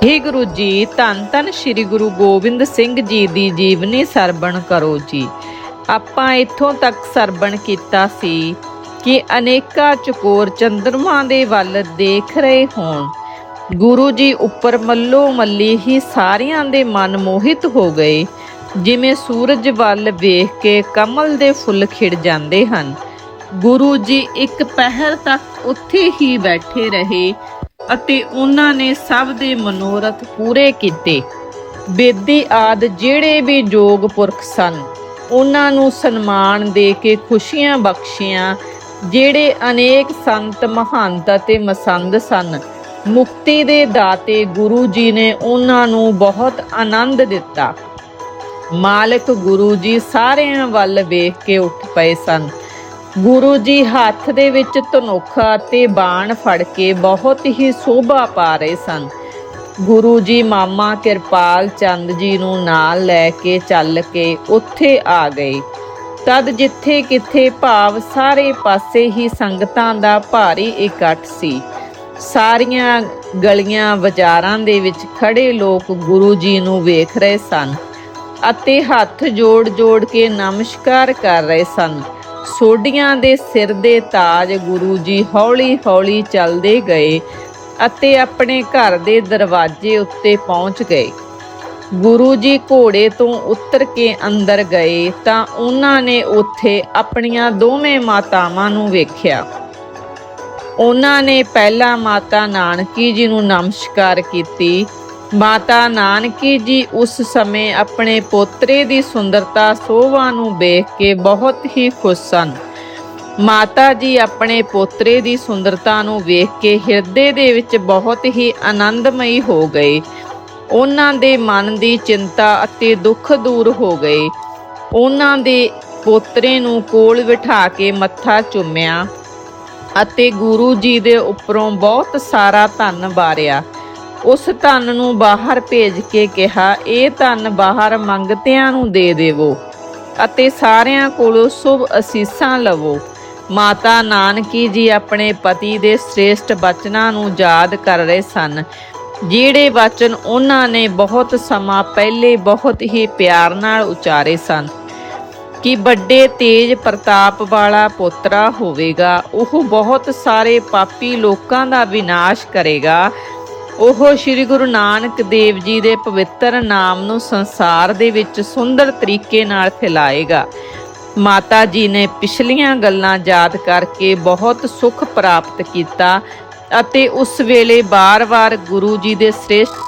ਹੇ ਗੁਰੂ ਜੀ, ਧੰਨ ਧੰਨ ਸ੍ਰੀ ਗੁਰੂ ਗੋਬਿੰਦ ਸਿੰਘ ਜੀ ਦੀ ਜੀਵਨੀ ਸਰਵਣ ਕਰੋ ਜੀ। ਆਪਾਂ ਇੱਥੋਂ ਤੱਕ ਸਰਵਣ ਕੀਤਾ ਸੀ ਕਿ ਅਨੇਕਾਂ ਚਕੋਰ ਚੰਦਰਮਾ ਦੇ ਵੱਲ ਦੇਖ ਰਹੇ ਹੋਣ। ਗੁਰੂ ਜੀ ਉੱਪਰ ਮੱਲੋ ਮੱਲੀ ਹੀ ਸਾਰਿਆਂ ਦੇ ਮਨ ਮੋਹਿਤ ਹੋ ਗਏ, ਜਿਵੇਂ ਸੂਰਜ ਵੱਲ ਵੇਖ ਕੇ ਕਮਲ ਦੇ ਫੁੱਲ ਖਿੜ ਜਾਂਦੇ ਹਨ। ਗੁਰੂ ਜੀ ਇੱਕ ਪਹਿਰ ਤੱਕ ਉੱਥੇ ਹੀ ਬੈਠੇ ਰਹੇ ਅਤੇ ਉਹਨਾਂ ਨੇ ਸਭ ਦੇ ਮਨੋਰਥ ਪੂਰੇ ਕੀਤੇ। ਬੇਦੀ ਆਦ ਜਿਹੜੇ ਵੀ ਯੋਗ ਪੁਰਖ ਸਨ, ਉਹਨਾਂ ਨੂੰ ਸਨਮਾਨ ਦੇ ਕੇ ਖੁਸ਼ੀਆਂ ਬਖਸ਼ੀਆਂ, ਜਿਹੜੇ ਅਨੇਕ ਸੰਤ ਮਹੰਤ ਅਤੇ ਮਸੰਦ ਸਨ, ਮੁਕਤੀ ਦੇ ਦਾਤੇ ਗੁਰੂ ਜੀ ਨੇ ਉਹਨਾਂ ਨੂੰ ਬਹੁਤ ਆਨੰਦ ਦਿੱਤਾ। ਮਾਲਕ ਗੁਰੂ ਜੀ ਸਾਰਿਆਂ ਵੱਲ ਵੇਖ ਕੇ ਉੱਠ ਪਏ ਸਨ। ਗੁਰੂ ਜੀ ਹੱਥ ਦੇ ਵਿੱਚ ਧਨੁੱਖਾ ਤੇ ਬਾਣ ਫੜ ਕੇ ਬਹੁਤ ਹੀ ਸੋਭਾ ਪਾ ਰਹੇ ਸਨ। ਗੁਰੂ ਜੀ ਮਾਮਾ ਕਿਰਪਾਲ ਚੰਦ ਜੀ ਨੂੰ ਨਾਲ ਲੈ ਕੇ ਚੱਲ ਕੇ ਉੱਥੇ ਆ ਗਏ। ਤਦ ਜਿੱਥੇ ਕਿੱਥੇ ਭਾਵ ਸਾਰੇ ਪਾਸੇ ਹੀ ਸੰਗਤਾਂ ਦਾ ਭਾਰੀ ਇਕੱਠ ਸੀ। ਸਾਰੀਆਂ ਗਲੀਆਂ ਬਾਜ਼ਾਰਾਂ ਦੇ ਵਿੱਚ ਖੜੇ ਲੋਕ ਗੁਰੂ ਜੀ ਨੂੰ ਵੇਖ ਰਹੇ ਸਨ ਅਤੇ ਹੱਥ ਜੋੜ-ਜੋੜ ਕੇ ਨਮਸਕਾਰ ਕਰ ਰਹੇ ਸਨ। ਸੋਢੀਆਂ ਦੇ ਸਿਰ ਦੇ ਤਾਜ ਗੁਰੂ ਜੀ ਹੌਲੀ-ਹੌਲੀ ਚੱਲਦੇ ਗਏ ਅਤੇ ਆਪਣੇ ਘਰ ਦੇ ਦਰਵਾਜ਼ੇ ਉੱਤੇ ਪਹੁੰਚ ਗਏ। ਗੁਰੂ ਜੀ ਘੋੜੇ ਤੋਂ ਉਤਰ ਕੇ ਅੰਦਰ ਗਏ ਤਾਂ ਉਹਨਾਂ ਨੇ ਉੱਥੇ ਆਪਣੀਆਂ ਦੋਵੇਂ ਮਾਤਾਵਾਂ ਨੂੰ ਵੇਖਿਆ। ਉਹਨਾਂ ਨੇ ਪਹਿਲਾਂ ਮਾਤਾ ਨਾਨਕੀ ਜੀ ਨੂੰ ਨਮਸਕਾਰ ਕੀਤੀ ਮਾਤਾ ਨਾਨਕੀ ਜੀ ਉਸ ਸਮੇਂ ਆਪਣੇ ਪੋਤਰੇ ਦੀ ਸੁੰਦਰਤਾ ਸੋਭਾ ਨੂੰ ਵੇਖ ਕੇ ਬਹੁਤ ਹੀ ਖੁਸ਼ ਸਨ। ਮਾਤਾ ਜੀ ਆਪਣੇ ਪੋਤਰੇ ਦੀ ਸੁੰਦਰਤਾ ਨੂੰ ਵੇਖ ਕੇ ਹਿਰਦੇ ਦੇ ਵਿੱਚ ਬਹੁਤ ਹੀ ਆਨੰਦਮਈ ਹੋ ਗਏ। ਉਹਨਾਂ ਦੇ ਮਨ ਦੀ ਚਿੰਤਾ ਅਤੇ ਦੁੱਖ ਦੂਰ ਹੋ ਗਏ। ਉਹਨਾਂ ਦੇ ਪੋਤਰੇ ਨੂੰ ਕੋਲ ਬਿਠਾ ਕੇ ਮੱਥਾ ਚੁੰਮਿਆ ਅਤੇ ਗੁਰੂ ਜੀ ਦੇ ਉੱਪਰੋਂ ਬਹੁਤ ਸਾਰਾ ਧਨ ਵਾਰਿਆ। ਉਸ ਧਨ ਨੂੰ ਬਾਹਰ ਭੇਜ ਕੇ ਕਿਹਾ, ਇਹ ਧਨ ਬਾਹਰ ਮੰਗਤਿਆਂ ਨੂੰ ਦੇ ਦੇਵੋ ਅਤੇ ਸਾਰਿਆਂ ਕੋਲੋਂ ਸ਼ੁਭ ਅਸੀਸਾਂ ਲਵੋ। ਮਾਤਾ ਨਾਨਕੀ ਜੀ ਆਪਣੇ ਪਤੀ ਦੇ ਸ੍ਰੇਸ਼ਟ ਬਚਨਾਂ ਨੂੰ ਯਾਦ ਕਰ ਰਹੇ ਸਨ, ਜਿਹੜੇ ਵਚਨ ਉਹਨਾਂ ਨੇ ਬਹੁਤ ਸਮਾਂ ਪਹਿਲੇ ਬਹੁਤ ਹੀ ਪਿਆਰ ਨਾਲ ਉਚਾਰੇ ਸਨ। ਕਿ ਵੱਡੇ ਤੇਜ ਪ੍ਰਤਾਪ ਵਾਲਾ ਪੋਤਰਾ ਹੋਵੇਗਾ, ਉਹ ਬਹੁਤ ਸਾਰੇ ਪਾਪੀ ਲੋਕਾਂ ਦਾ ਵਿਨਾਸ਼ ਕਰੇਗਾ ਉਹ ਸ੍ਰੀ ਗੁਰੂ ਨਾਨਕ ਦੇਵ ਜੀ ਦੇ ਪਵਿੱਤਰ ਨਾਮ ਨੂੰ ਸੰਸਾਰ ਦੇ ਵਿੱਚ ਸੁੰਦਰ ਤਰੀਕੇ ਨਾਲ ਫੈਲਾਏਗਾ। ਮਾਤਾ ਜੀ ਨੇ ਪਿਛਲੀਆਂ ਗੱਲਾਂ ਯਾਦ ਕਰਕੇ ਬਹੁਤ ਸੁੱਖ ਪ੍ਰਾਪਤ ਕੀਤਾ ਅਤੇ ਉਸ ਵੇਲੇ ਬਾਰ-ਬਾਰ ਗੁਰੂ ਜੀ ਦੇ ਸ੍ਰੇਸ਼ਟ